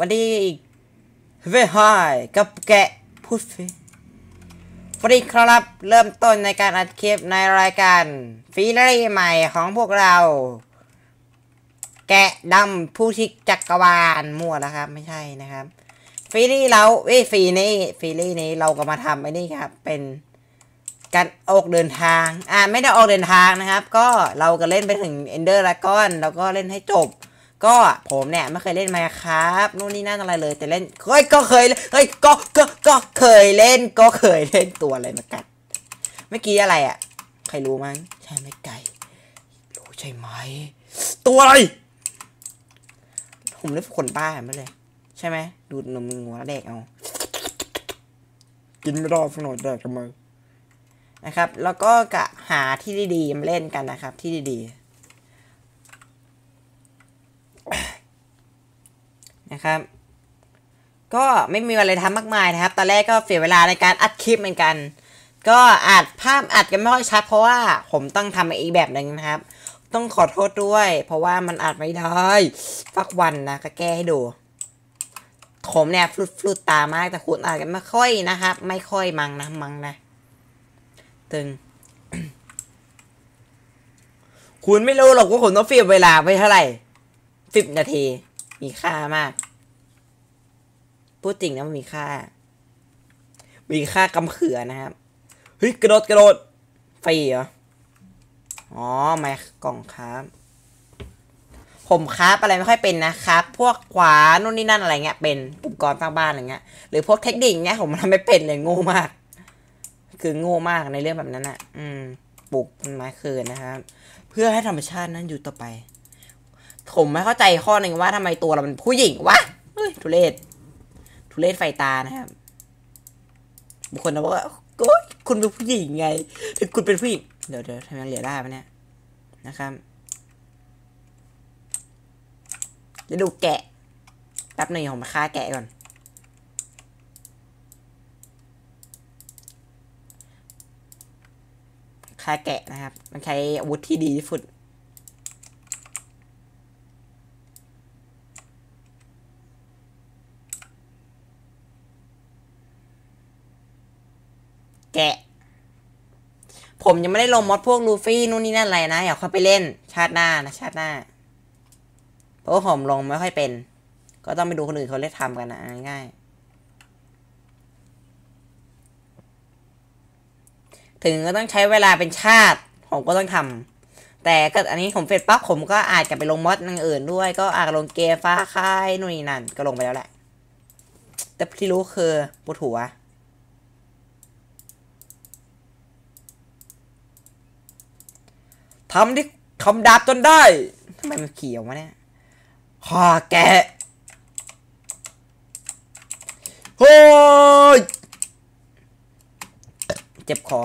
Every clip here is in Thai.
วันนี้เว้ยฮายกับแกะพูดฟิฟรีครับเริ่มต้นในการอัดคลิปในรายการฟีรี่ใหม่ของพวกเรา แกะดำผู้ชิกจักรวาลมั่วแล้วครับ ไม่ใช่นะครับฟีรี่เราเอ้ฟีนี้ฟีรี่นี้เราก็มาทำไอ้นี่ครับ เป็นการออกเดินทาง อ่าไม่ได้ออกเดินทางนะครับ ก็เราก็เล่นไปถึง Ender Dragon แล้วก็เล่นให้จบ ก็ผมเนี่ยไม่เคยเล่นมาครับนู่นนี่นั่นอะไรเลย แต่เล่นเฮ้ยก็เคยเล่นเฮ้ยก็ก็ก็เคยเล่นก็เคยเล่นตัวอะไรมากัดเมื่อกี้อะไรอะ ใครรู้มั้งใช่ไหมไก่รู้ใช่ไหมตัวอะไร ผมเล่นคนป้าไม่เลย ใช่ไหมดูดนมมึงหัวเด็กเอากินไม่ได้ฝนอยแดกทำไมนะครับ แล้วก็กะหาที่ดีๆมาเล่นกันนะครับ ที่ดีๆ นะครับ ก็ไม่มีอะไรทำมากมายนะครับ ตอนแรกก็เสียเวลาในการอัดคลิปเหมือนกัน ก็อัดภาพอัดกันไม่ค่อยชัดเพราะว่าผมต้องทำอีกแบบหนึ่งนะครับ ต้องขอโทษด้วย เพราะว่ามันอัดไม่ได้สักวันนะก็แก้ให้ดูผมเนี่ยฟลุดฟลุดตามากแต่คุณอาจจะไม่ค่อยนะครับ ไม่ค่อยมังนะมังนะตึง คุณไม่รู้หรอกว่าผมต้องเฟียเวลาไปเท่าไหร่สิบนาที มีค่ามาก พูดจริงนะมันมีค่า มีค่ากำเขือนะครับ เฮ้ย กระโดดกระโดดฟรีเหรอ อ๋อไม่กล่องครับผมคราฟอะไรไม่ค่อยเป็นนะครับ พวกขวานู่นนี่นั่นอะไรเงี้ย เป็นอุปกรณ์สร้างบ้านอะไรเงี้ย หรือพวกเทคนิคเงี้ยผมทำไม่เป็นเลยโง่มาก คือโง่มากในเรื่องแบบนั้นอะ อืม ปลูกต้นไม้คืนนะครับ เพื่อให้ธรรมชาตินั้นอยู่ต่อไป ผมไม่เข้าใจข้อหนึ่งว่าทำไมตัวเราเป็นผู้หญิงวะเฮ้ยทุเรศทุเรศไฟตานะครับบุคคลนะบอกว่าโอ๊ยคุณเป็นผู้หญิงไง ถึงคุณเป็นผู้หญิง เดี๋ยวเดี๋ยวทำไมเหลือได้ปะเนี่ยนะครับจะดูแกะแป๊บหนึ่งผมมาฆ่าแกะก่อน ฆ่าแกะนะครับ มันใช้อาวุธที่ดีที่สุด แกะ ผมยังไม่ได้ลงมอดพวกลูฟี่นู่นนี่นั่นอะไรนะอยากเข้าไปเล่นชาติหน้านะชาติหน้า เพราะว่าผมลงไม่ค่อยเป็น ก็ต้องไปดูคนอื่นเขาเล่นทำกันนะง่ายถึงก็ต้องใช้เวลาเป็นชาติ ผมก็ต้องทำแต่ก็อันนี้ผมเสร็จปั๊บผมก็อาจจะไปลงมอดอย่างอื่นด้วย ก็อาจลงเกฟ้าค่ายนู่นนี่นั่นก็ลงไปแล้วแหละ แต่ที่รู้คือปวดหัว ทำที่ทำดาบจนได้ทำไมมันเขียววะเนี่ยข้าแกะเฮ้ยเจ็บคอ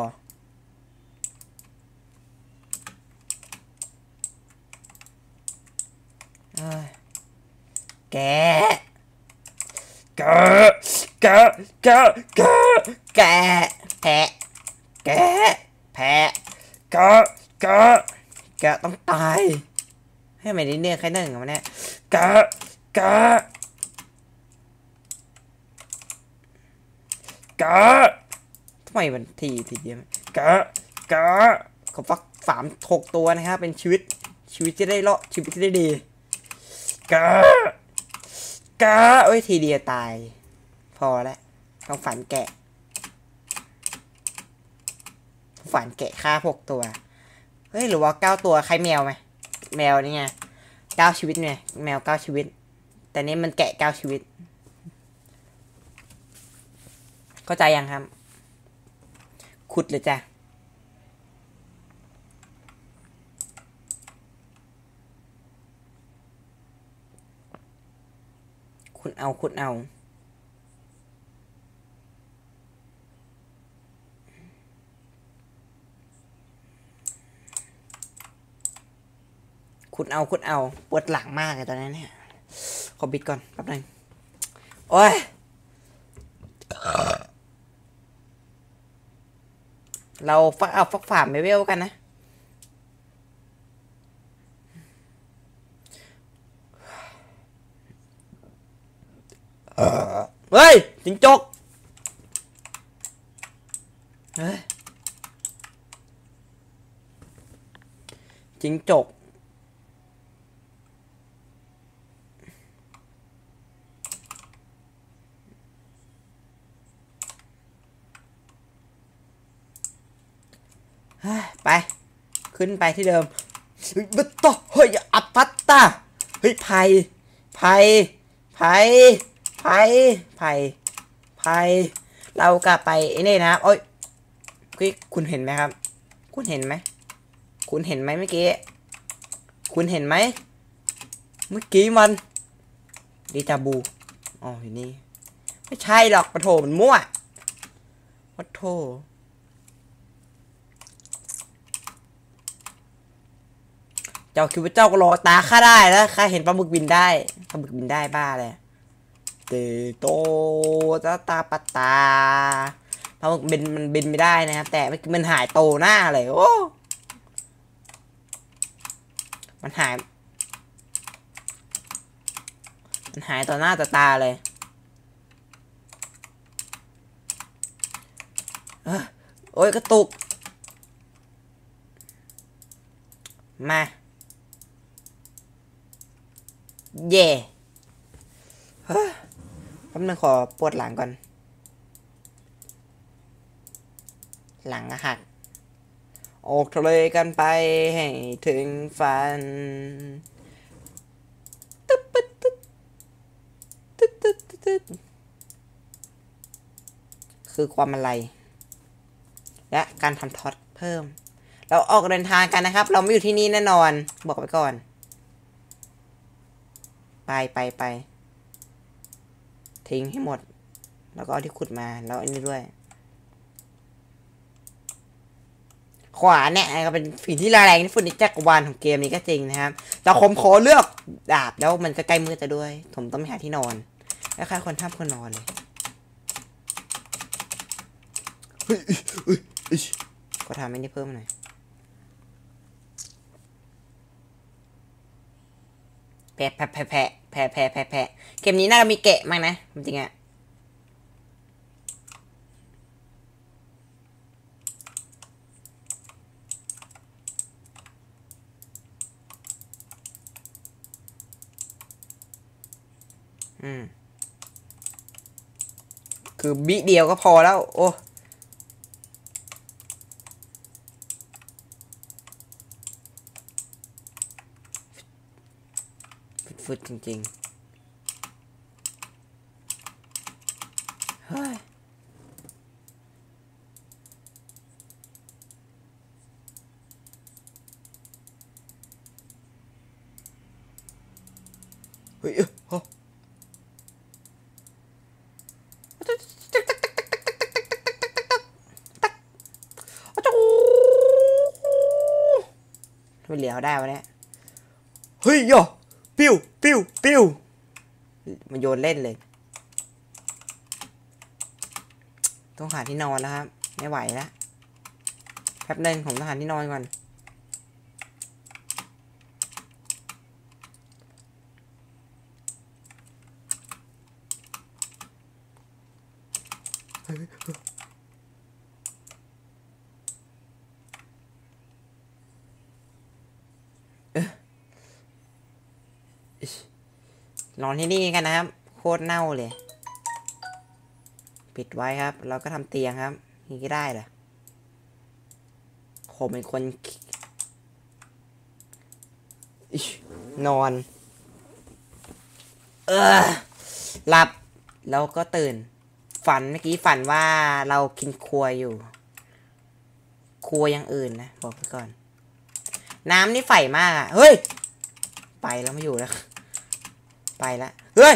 แกแกะแกะแกะแกะแกแพะแกแพะแกะ แกะแกะต้องตาย ให้ไม่ได้เนี่ยแค่หนึ่งอะมันเนี่ยแกะแกะแกะทำไมมันทีทีเดียวแกะแกะเขาฟักสามหกตัวนะครับเป็นชีวิตชีวิตที่ได้รอดชีวิตที่ได้ดีแกะแกะเอ้ยทีเดียวตาย พอแล้วต้องฝันแกะ ฝันแกะฆ่าหกตัว เฮ้ยหรือว่าเก้าตัวใครแมวไหมแมวนี่ไงเก้าชีวิตไงแมวเก้าชีวิต แต่นี่มันแกะเก้าชีวิต เข้าใจยังครับ ขุดเลยจ้ะคุณเอาคุณเอา คุณเอาคุณเอาปวดหลังมากเลยตอนนี้เนี่ยขอบิดก่อนแป๊บนึงโอ้ยเราฟักเอาฟักฝ่ามไม่เวลกันนะเฮ้ยจิงจกเฮ้ยจิงจก ไป ขึ้นไปที่เดิมบัตโตเฮ้ยอัปปัตตาเฮ้ยไผ่ไผ่ไผ่ไผ่ไผ่ไผ่เรากลับไปไอ้นี่นะครับโอ้ยคุณคุณเห็นไหมครับ คุณเห็นไหมคุณเห็นไหมเมื่อกี้คุณเห็นไหมเมื่อกี้มันดีจาบูอ๋ออยู่นี่ไม่ใช่หรอกปะโถมันมั่วปะโถ เจ้าคิดว่าเจ้าก็รอตาข้าได้แล้วข้าเห็นปลาหมึกบินได้ปลาหมึกบินได้บ้าเลยเตโตตาตาปะตาปลาหมึกบินมันบินไม่ได้นะครับ แต่มันหายโตหน้าเลยโอ้มันหาย มันหายต่อหน้าต่อตาเลยโอ้ยกระตุก มา เย่ฮ้ยแป๊บนึงขอปวดหลังก่อน หลังอะหักออกทะเลกันไปให้ถึงฝันตึ๊บปตึ๊ดตึ๊ดตึ๊ดตึ๊ดตึ๊ดคือความอะไร และการทำท็อตเพิ่ม เราออกเดินทางกันนะครับ เราไม่อยู่ที่นี่แน่นอน บอกไว้ก่อน ไปไปไปทิ้งให้หมด แล้วก็เอาที่ขุดมา แล้วอันนี้ด้วย ขวาเนี่ยก็เป็นฝีที่แรงที่สุดในจักรวาลของเกมนี้ก็จริงนะครับ แต่ผมขอเลือกดาบแล้วมันก็ใกล้มืดจะด้วย ผมต้องไปหาที่นอน แล้วใครคนท่ามคนนอนเลยเฮ้ยเฮ้ยเฮ้ยขอทำให้นี่เพิ่มหน่อยแพะแพะแพะ แพะแพะแพะแพะแพะเกมนี้น่าจะมีเกะมากนะจริงอะอืม คือบิเดียวก็พอแล้ว โอ้ ฟุดจริงๆ เฮ้ย เฮ้ยเอ้ยไม่เหลียวได้วะเนี่ย เฮ้ยโย ปิ้วปิ้วปิ้วมันโยนเล่นเลย ต้องหาที่นอนแล้วครับ ไม่ไหวแล้วแป๊บนึงผมต้องหาที่นอนก่อน นอนที่นี่กันนะครับ โคตรเน่าเลย ปิดไว้ครับ เราก็ทำเตียงครับนี่ก็ได้เหรอผมเป็นคน นอน เออหลับ แล้วก็ตื่น ฝันเมื่อกี้ฝันว่าเรากินครัวอยู่ ครัวอย่างอื่นนะ บอกไปก่อน น้ำนี่ใฝ่มากอะ่ะ เฮ้ย ไปแล้วไม่อยู่แล้ว ไปละเฮ้ย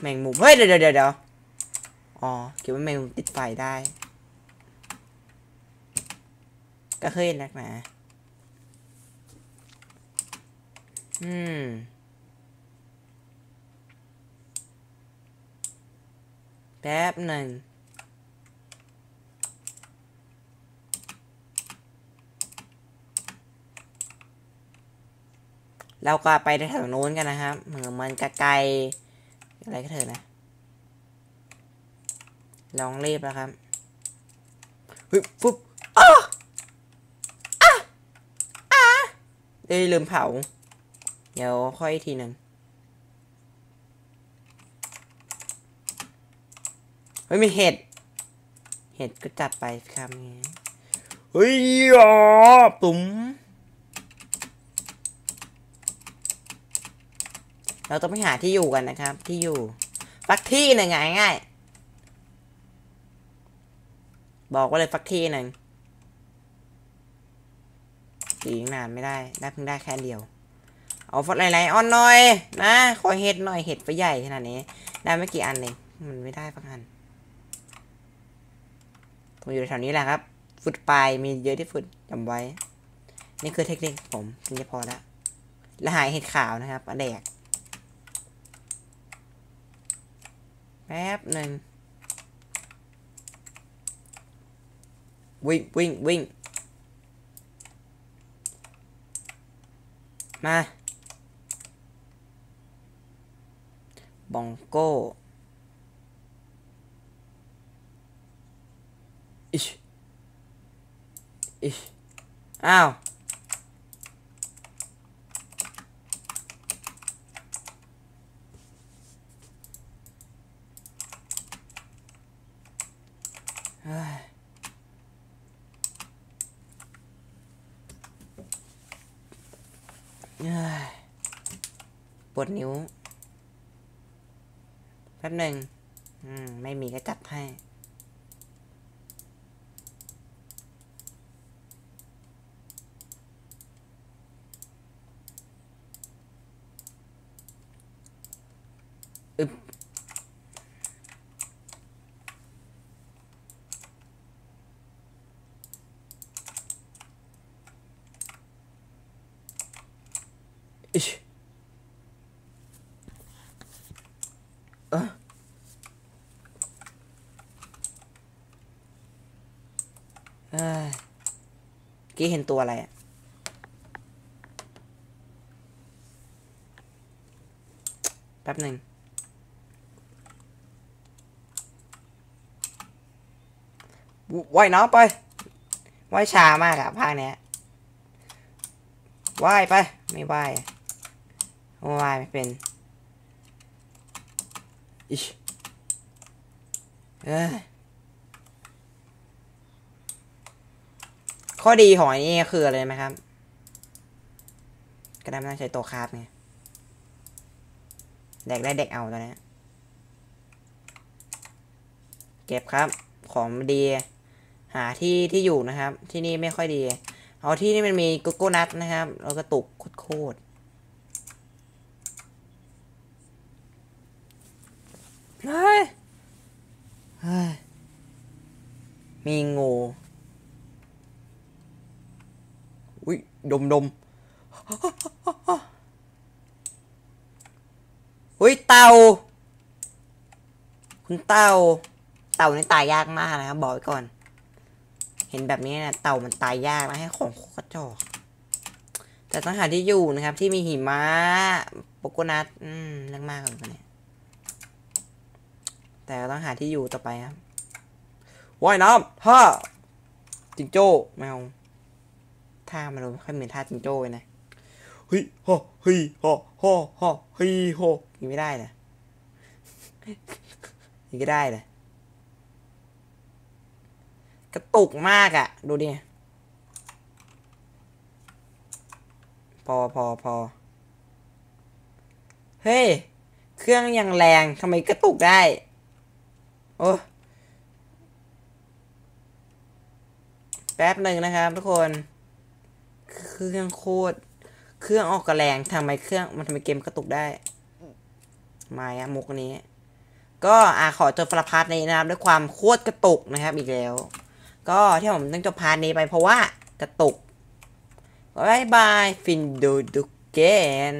แมงมุมเฮ้ยเดี๋ยวเดี๋ยวเดี๋ยวอ๋อคิดว่าแมงมุมติดไฟได้ก็เคยนักหนาอืมแป๊บหนึ่ง เราก็ไปแถวโน้นกันนะครับเหมือนมันไกลอะไรก็เถอะนะลองรีบแล้วครับเฮ้ยฟุบอ้าอ้าอ้าเอ้ลืมเผา เดี๋ยวค่อยอีกทีหนึ่งเฮ้ยมีเห็ด เห็ดก็จัดไปครับเฮ้ยอ๋อปุ๋ม เราต้องไปหาที่อยู่กันนะครับ ที่อยู่ฟักที่หนึ่งง่ายง่ายๆบอกว่าเลยฟักที่หนึ่งสีนานไม่ได้ได้เพิ่งได้แค่เดียว เอาฟักไหลๆอ่อนหน่อย นะขอเห็ดหน่อยเห็ดไฟใหญ่ขนาดนี้ ได้ไม่กี่อันเองมันไม่ได้ฟักอันผมอยู่แถวนี้แหละครับฟุตปลายมีเยอะที่สุดจำไว้ นี่คือเทคนิคผมถึงจะพอและแล้วหายเห็ดขาวนะครับอแดก แป๊บหนึ่งวิ่งวิ่งวิ่งมาบองโก้อิชอิชอ้าว เฮ้ยเฮ้ย ปวดนิ้ว แป๊บหนึ่ง ไม่มีก็จัดให้ อิชเออเอ้ยกี้เห็นตัวอะไรอะแป๊บหนึ่งวว่ายน้ำไปว่ายช้ามากอะภาคเนี้ยว่ายไป ไม่ว่าย วายไม่เป็นอิชเอ้ยข้อดีของอันนี้คืออะไรไหมครับก็ได้ไม่ต้องใช้ตัวคราฟไงเด็กได้เด็กเอาตอนนี้เก็บครับ ของดี หาที่ที่อยู่นะครับ ที่นี่ไม่ค่อยดี เอาที่นี่มันมีโกโก้นัทนะครับ แล้วก็ตุกโคตร ๆเฮ้ยมีงูอุ้ยดมดมอุ้ยเต่า คุณเต่า เต่านี่ตายยากมากนะครับบอกไว้ก่อน เห็นแบบนี้นี่ยเต่ามันตายยากนะให้ของโคตรจอกแต่ต้องหาที่อยู่นะครับ ที่มีหิมะโปโกนัทอืมเรื่องมากเลยคนนี้ แต่ต้องหาที่อยู่ต่อไปครับว่ายน้ำท่าจิงโจ้แมวท่ามันดูไม่ค่อยเหมือนท่าจิงโจ้เลยนะเฮ้ยฮ่อเฮ้ยฮ่อฮ่อฮ่อเฮ้ยฮ่อยังไม่ได้นะยังก็ได้เลยกระตุกมากอะ่ะ ดูดิพอพอพอเฮ้ย เครื่องยังแรงทำไมกระตุกได้ โอ้แป๊บหนึ่งนะครับทุกคน เครื่องโคตร เครื่องออกกระแรงทำไมเครื่องมันทำไมเกมกระตุกได้ มาอะมุกนี้ ก็อาขอจบฟลพาร์ทนี้นะครับ ด้วยความโคตรกระตุกนะครับอีกแล้ว ก็ที่ผมต้องจบพาร์ทนี้ไปเพราะว่ากระตุกบายบายฟินดูดูเกน